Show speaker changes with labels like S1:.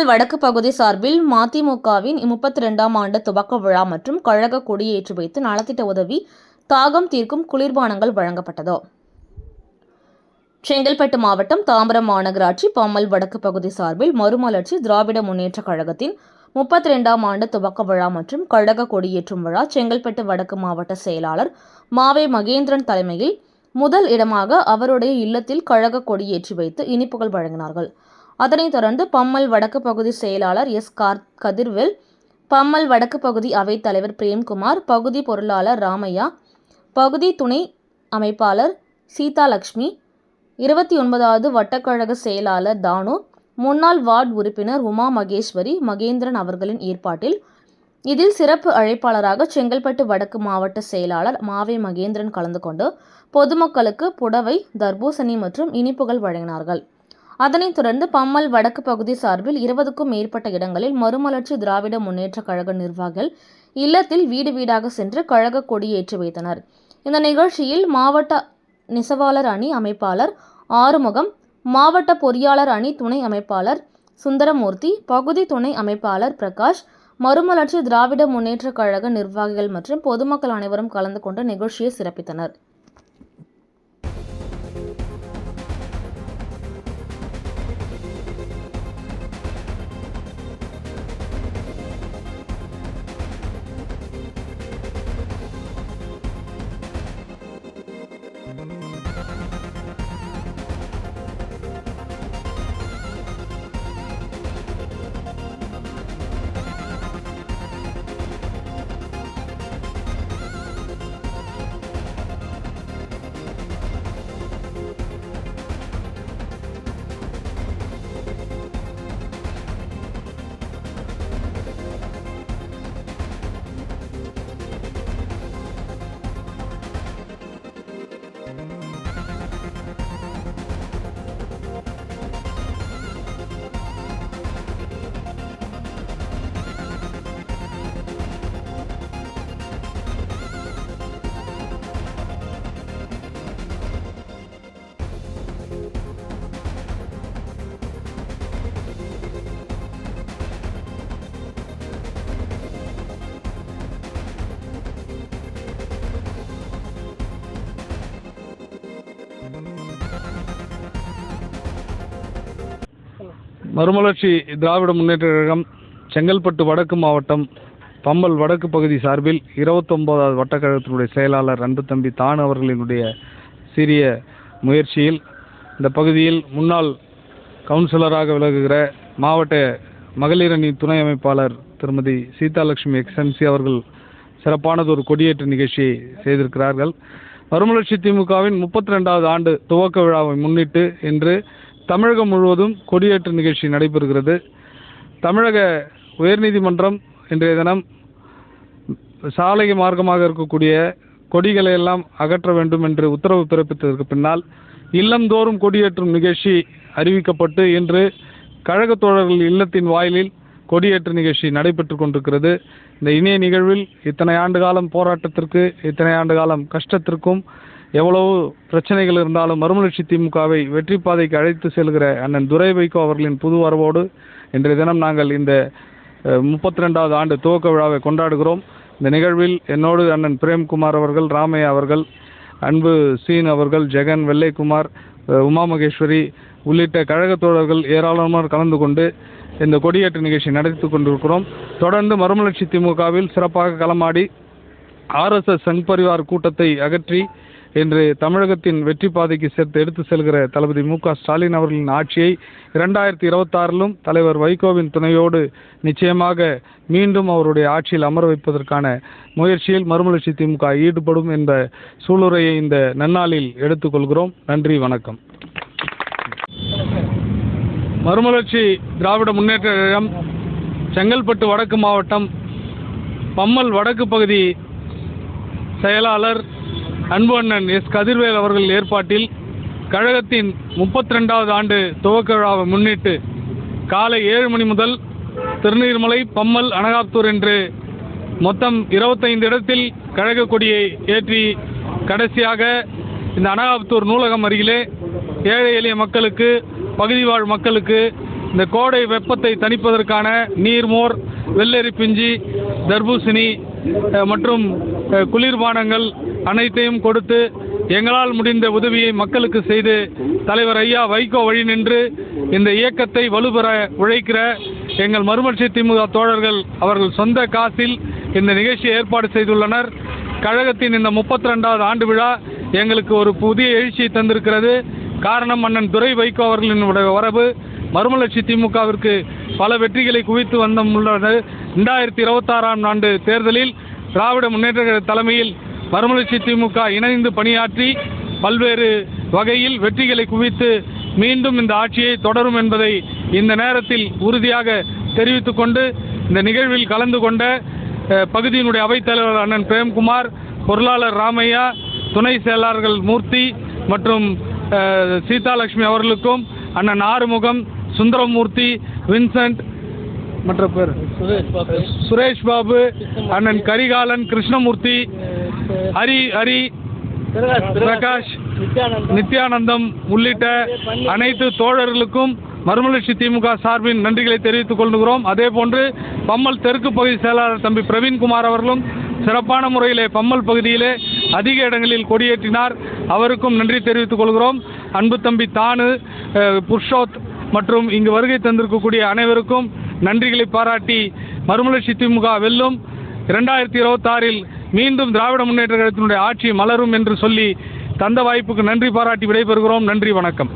S1: திண்டுக்கல் வடக்கு பகுதி சார்பில் மதிமுகவின் முப்பத்தி ரெண்டாம் ஆண்டு துவக்க விழா மற்றும் கழக கொடியேற்றி வைத்து நலத்திட்ட உதவி தாகம் தீர்க்கும் குளிர்பானங்கள் வழங்கப்பட்டது. செங்கல்பட்டு மாவட்டம் தாம்பரம் மாநகராட்சி பம்மல் வடக்கு பகுதி சார்பில் மறுமலர்ச்சி திராவிட முன்னேற்றக் கழகத்தின் முப்பத்தி ரெண்டாம் ஆண்டு துவக்க விழா மற்றும் கழக கொடியேற்றும் விழா செங்கல்பட்டு வடக்கு மாவட்ட செயலாளர் மாவே மகேந்திரன் தலைமையில் முதல் இடமாக அவருடைய இல்லத்தில் கழக கொடியேற்றி வைத்து இனிப்புகள் வழங்கினார்கள். அதனைத் தொடர்ந்து பம்மல் வடக்கு பகுதி செயலாளர் எஸ் கார் கதிர்வெல் பம்மல் வடக்கு பகுதி அவைத் தலைவர் பிரேம்குமார் பகுதி பொருளாளர் ராமையா பகுதி துணை அமைப்பாளர் சீதாலட்சுமி இருபத்தி ஒன்பதாவது வட்டக்கழக செயலாளர் தானு முன்னாள் வார்டு உறுப்பினர் உமா மகேஸ்வரி மகேந்திரன் அவர்களின் ஏற்பாட்டில் இதில் சிறப்பு அழைப்பாளராக செங்கல்பட்டு வடக்கு மாவட்ட செயலாளர் மாவே மகேந்திரன் கலந்து கொண்டு பொதுமக்களுக்கு புடவை தர்பூசணி மற்றும் இனிப்புகள் வழங்கினார்கள். அதனைத் தொடர்ந்து பம்மல் வடக்கு பகுதி சார்பில் இருபதுக்கும் மேற்பட்ட இடங்களில் மறுமலர்ச்சி திராவிட முன்னேற்றக் கழக நிர்வாகிகள் இல்லத்தில் வீடு வீடாக சென்று கழக கொடியேற்றி வைத்தனர். இந்த நிகழ்ச்சியில் மாவட்ட நெசவாளர் அணி அமைப்பாளர் ஆறுமுகம் மாவட்ட பொறியாளர் அணி துணை அமைப்பாளர் சுந்தரமூர்த்தி பகுதி துணை அமைப்பாளர் பிரகாஷ் மறுமலர்ச்சி திராவிட முன்னேற்றக் கழக நிர்வாகிகள் மற்றும் பொதுமக்கள் அனைவரும் கலந்து கொண்டு நிகழ்ச்சியை சிறப்பித்தனர்.
S2: மறுமலர்ச்சி திராவிட முன்னேற்ற கழகம் செங்கல்பட்டு வடக்கு மாவட்டம் பம்பல் வடக்கு பகுதி சார்பில் இருபத்தொம்போதாவது வட்டக்கழகத்தினுடைய செயலாளர் அன்பு தம்பி தான் அவர்களினுடைய சிறிய முயற்சியில் இந்த பகுதியில் முன்னாள் கவுன்சிலராக விலகுகிற மாவட்ட மகளிர் அணி துணை அமைப்பாளர் திருமதி சீதாலட்சுமி எக்ஸ்என்சி அவர்கள் சிறப்பானது ஒரு கொடியேற்ற நிகழ்ச்சியை செய்திருக்கிறார்கள். மறுமலர்ச்சி திமுகவின் முப்பத்தி ரெண்டாவது ஆண்டு துவக்க விழாவை முன்னிட்டு இன்று தமிழகம் முழுவதும் கொடியேற்ற நிகழ்ச்சி நடைபெறுகிறது. தமிழக உயர்நீதிமன்றம் இன்றைய தினம் சாலை மார்க்கமாக இருக்கக்கூடிய கொடிகளை எல்லாம் அகற்ற வேண்டும் என்று உத்தரவு பிறப்பித்ததற்கு பின்னால் இல்லந்தோறும் கொடியேற்றும் நிகழ்ச்சி அறிவிக்கப்பட்டு இன்று கழக தோழர்கள் இல்லத்தின் வாயிலில் கொடியேற்ற நிகழ்ச்சி நடைபெற்று கொண்டிருக்கிறது. இந்த இணைய நிகழ்வில் இத்தனை ஆண்டு காலம் போராட்டத்திற்கு இத்தனை ஆண்டு காலம் கஷ்டத்திற்கும் எவ்வளவு பிரச்சனைகள் இருந்தாலும் மறுமலர்ச்சி திமுகவை வெற்றி பாதைக்கு அழைத்து செல்கிற அண்ணன் துரை வைகோ அவர்களின் புது வரவோடு இன்றைய தினம் நாங்கள் இந்த முப்பத்தி ரெண்டாவது ஆண்டு துவக்க விழாவை கொண்டாடுகிறோம். இந்த நிகழ்வில் என்னோடு அண்ணன் பிரேம்குமார் அவர்கள் ராமையா அவர்கள் அன்பு சீன் அவர்கள் ஜெகன் வெள்ளைக்குமார் உமா மகேஸ்வரி உள்ளிட்ட கழக தோழர்கள் ஏராளமானோர் கலந்து கொண்டு இந்த கொடியேற்ற நிகழ்ச்சி நடத்தி கொண்டிருக்கிறோம். தொடர்ந்து மறுமலர்ச்சி திமுகவில் சிறப்பாக களமாடி ஆர்எஸ்எஸ் சங் பரிவார் கூட்டத்தை அகற்றி இன்று தமிழகத்தின் வெற்றி பாதைக்கு சேர்த்து எடுத்து செல்கிற தளபதி மு க ஸ்டாலின் அவர்களின் ஆட்சியை இரண்டாயிரத்தி இருபத்தாறிலும் தலைவர் வைகோவின் துணையோடு நிச்சயமாக மீண்டும் அவருடைய ஆட்சியில் அமர வைப்பதற்கான முயற்சியில் மறுமலர்ச்சி திமுக ஈடுபடும் என்ற சூளுரையை இந்த நன்னாளில் எடுத்துக்கொள்கிறோம். நன்றி வணக்கம். மறுமலர்ச்சி திராவிட முன்னேற்ற கழகம் செங்கல்பட்டு வடக்கு மாவட்டம் பம்மல் வடக்கு பகுதி செயலாளர் அன்பு அண்ணன் எஸ். கதிர்வேல் அவர்கள் ஏற்பாட்டில் கழகத்தின் முப்பத்தி ரெண்டாவது ஆண்டு துவக்க விழாவை முன்னிட்டு காலை ஏழு மணி முதல் திருநீர்மலை பம்மல் அனகாப்தூர் என்று மொத்தம் இருபத்தைந்து இடத்தில் கழக கொடியை ஏற்றி கடைசியாக இந்த அனகாப்தூர் நூலகம் அருகிலே ஏழை எளிய மக்களுக்கு பகுதி வாழ் மக்களுக்கு இந்த கோடை வெப்பத்தை தணிப்பதற்கான நீர்மோர் வெள்ளரி பிஞ்சி தர்பூசணி மற்றும் குளிர்பானங்கள் அனைத்தையும் கொடுத்து எங்களால் முடிந்த உதவியை மக்களுக்கு செய்து தலைவர் ஐயா வைகோ வழி நின்று இந்த இயக்கத்தை வலுபெற உழைக்கிற எங்கள் மறுமலர்ச்சி திமுக தோழர்கள் அவர்கள் சொந்த காசில் இந்த நிகழ்ச்சியை ஏற்பாடு செய்துள்ளனர். கழகத்தின் இந்த முப்பத்தி ரெண்டாவது ஆண்டு விழா எங்களுக்கு ஒரு புதிய எழுச்சியை தந்திருக்கிறது. காரணம் அண்ணன் துரை வைகோ அவர்களின் உடைய வரவு. மறுமலர்ச்சி திமுகவிற்கு பல வெற்றிகளை குவித்து வந்த உள்ளது ரெண்டாயிரத்தி இருபத்தாறாம் ஆண்டு தேர்தலில் திராவிட முன்னேற்ற தலைமையில் மறுமலர்ச்சி திமுக இணைந்து பணியாற்றி பல்வேறு வகையில் வெற்றிகளை குவித்து மீண்டும் இந்த ஆட்சியை தொடரும் என்பதை இந்த நேரத்தில் உறுதியாக தெரிவித்துக் கொண்டு இந்த நிகழ்வில் கலந்து கொண்ட பகுதியினுடைய அவைத்தலைவர் அண்ணன் பிரேம்குமார் பொருளாளர் ராமையா துணை செயலாளர்கள் மூர்த்தி மற்றும் சீதாலட்சுமி அவர்களுக்கும் அண்ணன் ஆறுமுகம் சுந்தரமூர்த்தி வின்சென்ட் மற்ற பேர்? சுரேஷ் பாபு அண்ணன் கரிகாலன் கிருஷ்ணமூர்த்தி ஹரி ஹரி பிரகாஷ் நித்யானந்தம். உள்ளிட்ட அனைத்து தோழர்களுக்கும் மறுமலர்ச்சி திமுக சார்பின் நன்றிகளை தெரிவித்துக் கொள்கிறோம். அதே போன்று பம்மல் தெற்கு பகுதி செயலாளர் தம்பி பிரவீன்குமார் அவர்களும் சிறப்பான முறையிலே பம்மல் பகுதியிலே அதிக இடங்களில் கொடியேற்றினார். அவருக்கும் நன்றி தெரிவித்துக் கொள்கிறோம். அன்பு தம்பி தானு புருஷோத் மற்றும் இங்கு வருகை தந்திருக்கக்கூடிய அனைவருக்கும் நன்றிகளை பாராட்டி மறுமலர்ச்சி திமுக வெல்லும். இரண்டாயிரத்தி இருபத்தாறில் மீண்டும் திராவிட முன்னேற்ற கழகத்தினுடைய ஆட்சி மலரும் என்று சொல்லி தந்த வாய்ப்புக்கு நன்றி பாராட்டி விடைபெறுகிறோம். நன்றி வணக்கம்.